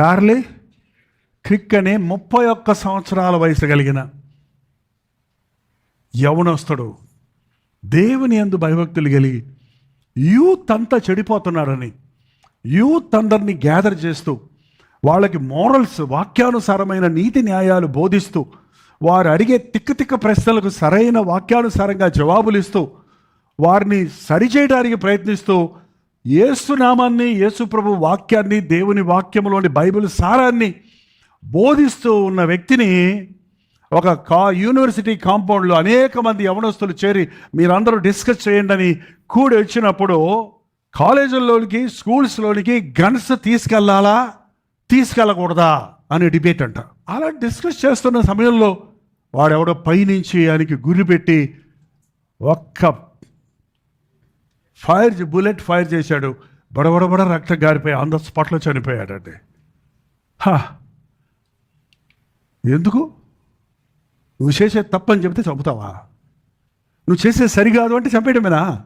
Charlie Crick అనే ముప్పై ఒక్క సంవత్సరాల వయసు కలిగిన యవనస్తుడు. దేవుని ఎందు భయభక్తులు కలిగి యూత్ అంతా చెడిపోతున్నారని యూత్ అందరినీ గ్యాదర్ చేస్తూ వాళ్ళకి మోరల్స్ వాక్యానుసారమైన నీతి న్యాయాలు బోధిస్తూ వారు అడిగే తిక్క తిక్క ప్రశ్నలకు సరైన వాక్యానుసారంగా జవాబులు ఇస్తూ వారిని సరిచేయడానికి ప్రయత్నిస్తూ ఏసునామాన్ని యేసుప్రభు వాక్యాన్ని దేవుని వాక్యంలోని బైబిల్ సారాన్ని బోధిస్తూ ఉన్న వ్యక్తిని ఒక కా యూనివర్సిటీ కాంపౌండ్లో అనేక మంది యవనస్తులు చేరి మీరందరూ డిస్కస్ చేయండి అని కూడి వచ్చినప్పుడు కాలేజీల్లోనికి స్కూల్స్లోనికి గన్స్ తీసుకెళ్ళాలా? తీసుకెళ్ళకూడదా? అనే డిబేట్ అంట. అలా డిస్కస్ చేస్తున్న సమయంలో వాడెవడో పైనుంచి ఆయనకి గురి పెట్టి ఒక్క ఫైర్ బుల్లెట్ ఫైర్ చేశాడు. బడబడబడ రక్తం గారిపోయి ఆన్ ద స్పాట్లో చనిపోయాడండి. హా. ఎందుకు? నువ్వు చేసే తప్పని చెబితే చంపుతావా? నువ్వు చేసేది సరికాదు అంటే చంపేయడమేనా?